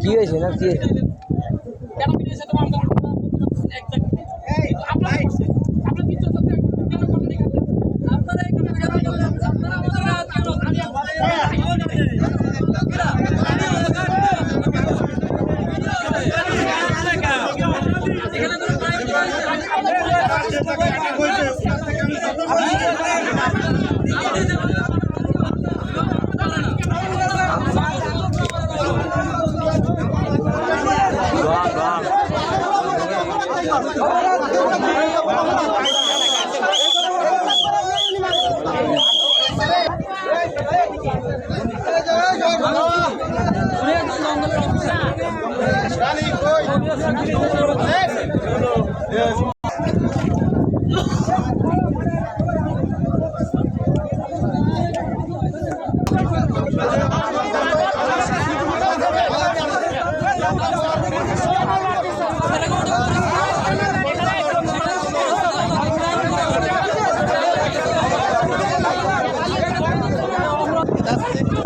কি হয়েছে না কি Yes. যাচ্ছে